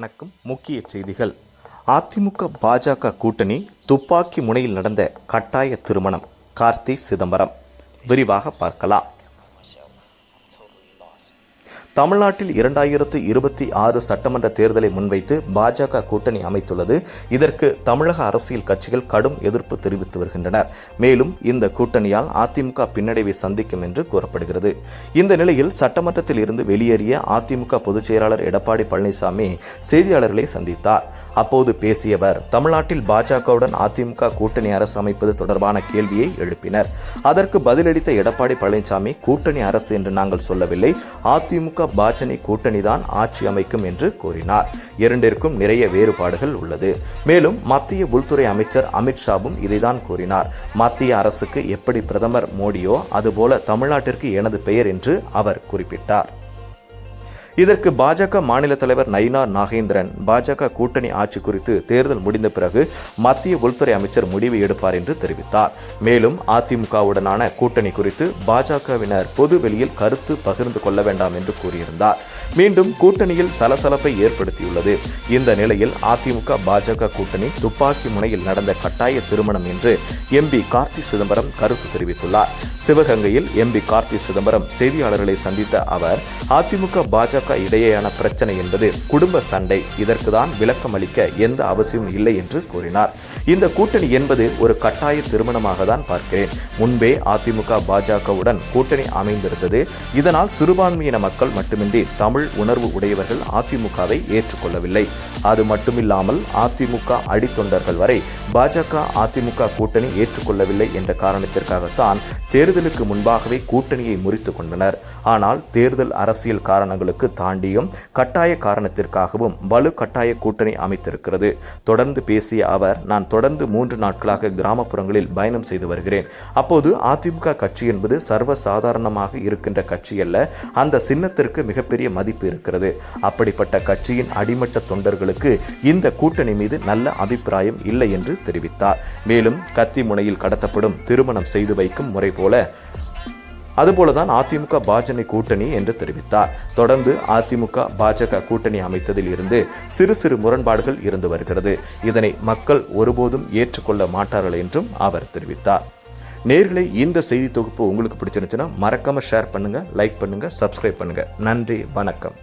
வணக்கம் முக்கிய செய்திகள். அதிமுக பாஜக கூட்டணி துப்பாக்கி முனையில் நடந்த கட்டாய திருமணம். கார்த்தி சிதம்பரம். விரிவாக பார்க்கலாம். தமிழ்நாட்டில் இரண்டாயிரத்து இருபத்தி ஆறு சட்டமன்ற தேர்தலை முன்வைத்து பாஜக கூட்டணி அமைத்துள்ளது. இதற்கு தமிழக அரசியல் கட்சிகள் கடும் எதிர்ப்பு தெரிவித்து வருகின்றனர். மேலும் இந்த கூட்டணியால் அதிமுக பின்னடைவை சந்திக்கும் என்று கூறப்படுகிறது. இந்த நிலையில் சட்டமன்றத்தில் இருந்து வெளியேறிய அதிமுக பொதுச் செயலாளர் எடப்பாடி பழனிசாமி செய்தியாளர்களை சந்தித்தார். அப்போது பேசியவர் தமிழ்நாட்டில் பாஜகவுடன் அதிமுக கூட்டணி அரசு அமைப்பது தொடர்பான கேள்வியை எழுப்பினர். அதற்கு பதிலளித்த எடப்பாடி பழனிசாமி கூட்டணி அரசு என்று நாங்கள் சொல்லவில்லை. அதிமுக பாஜனை கூட்டணிதான் ஆட்சி அமைக்கும் என்று கூறினார். இரண்டிற்கும் நிறைய வேறுபாடுகள் உள்ளது. மேலும் மத்திய உள்துறை அமைச்சர் அமித்ஷாவும் இதைதான் கூறினார். மத்திய அரசுக்கு எப்படி பிரதமர் மோடியோ அதுபோல தமிழ்நாட்டிற்கு எனது பெயர் என்று அவர் குறிப்பிட்டார். இதற்கு பாஜக மாநில தலைவர் நயினார் நாகேந்திரன் பாஜக கூட்டணி ஆட்சி குறித்து தேர்தல் முடிந்த பிறகு மத்திய உள்துறை அமைச்சர் முடிவு எடுப்பார் என்று தெரிவித்தார். மேலும் அதிமுகவுடனான கூட்டணி குறித்து பாஜகவினர் பொது வெளியில் கருத்து பகிர்ந்து கொள்ள வேண்டாம் என்று கூறியிருந்தார். மீண்டும் கூட்டணியில் சலசலப்பை ஏற்படுத்தியுள்ளது. இந்த நிலையில் அதிமுக பாஜக கூட்டணி துப்பாக்கி முனையில் நடந்த கட்டாய திருமணம் என்று எம்பி கார்த்தி சிதம்பரம் கருத்து தெரிவித்துள்ளார். சிவகங்கையில் எம்பி கார்த்தி சிதம்பரம் செய்தியாளர்களை சந்தித்த அவர் அதிமுக பாஜக இடையேயான பிரச்சனை என்பது குடும்ப சண்டை. இதற்கு தான் விளக்கம் அளிக்க எந்த அவசியமும் இல்லை என்று கூறினார். இந்த கூட்டணி என்பது ஒரு கட்டாய திருமணமாக தான் பார்க்கிறேன். முன்பே அதிமுக பாஜகவுடன் கூட்டணி அமைந்திருந்தது. இதனால் சிறுபான்மையின மக்கள் மட்டுமின்றி தமிழ் உணர்வு உடையவர்கள் அதிமுகவை ஏற்றுக்கொள்ளவில்லை. அது மட்டுமில்லாமல் அதிமுக அடித்தொண்டர்கள் வரை பாஜக அதிமுக கூட்டணி ஏற்றுக்கொள்ளவில்லை என்ற காரணத்திற்காகத்தான் தேர்தலுக்கு முன்பாகவே கூட்டணியை முறித்து கொண்டனர். ஆனால் தேர்தல் அரசியல் காரணங்களுக்கு தாண்டியும் கட்டாய காரணத்திற்காகவும் வலு கட்டாய கூட்டணி அமைத்திருக்கிறது. தொடர்ந்து பேசிய அவர் நான் தொடர்ந்து மூன்று நாட்களாக கிராமப்புறங்களில் பயணம் செய்து வருகிறேன். அப்போது அதிமுக கட்சி என்பது சர்வ சாதாரணமாக இருக்கின்ற கட்சி அல்ல. அந்த சின்னத்திற்கு மிகப்பெரிய மதிப்பு இருக்கிறது. அப்படிப்பட்ட கட்சியின் அடிமட்ட தொண்டர்களுக்கு இந்த கூட்டணி மீது நல்ல அபிப்பிராயம் இல்லை என்று தெரிவித்தார். மேலும் கத்தி முனையில் கடத்தப்படும் திருமணம் செய்து வைக்கும் முறை போல அதுபோல தான் அதிமுக பாஜனை கூட்டணி என்று தெரிவித்தார். தொடர்ந்து அதிமுக பாஜக கூட்டணி அமைத்ததில் இருந்து சிறு சிறு முரண்பாடுகள் இருந்து வருகிறது. இதனை மக்கள் ஒருபோதும் ஏற்றுக்கொள்ள மாட்டார்கள் என்றும் அவர் தெரிவித்தார். நேர்களை இந்த செய்தி தொகுப்பு உங்களுக்கு பிடிச்சிருந்துச்சுன்னா மறக்காம ஷேர் பண்ணுங்க லைக் பண்ணுங்க சப்ஸ்கிரைப் பண்ணுங்க. நன்றி வணக்கம்.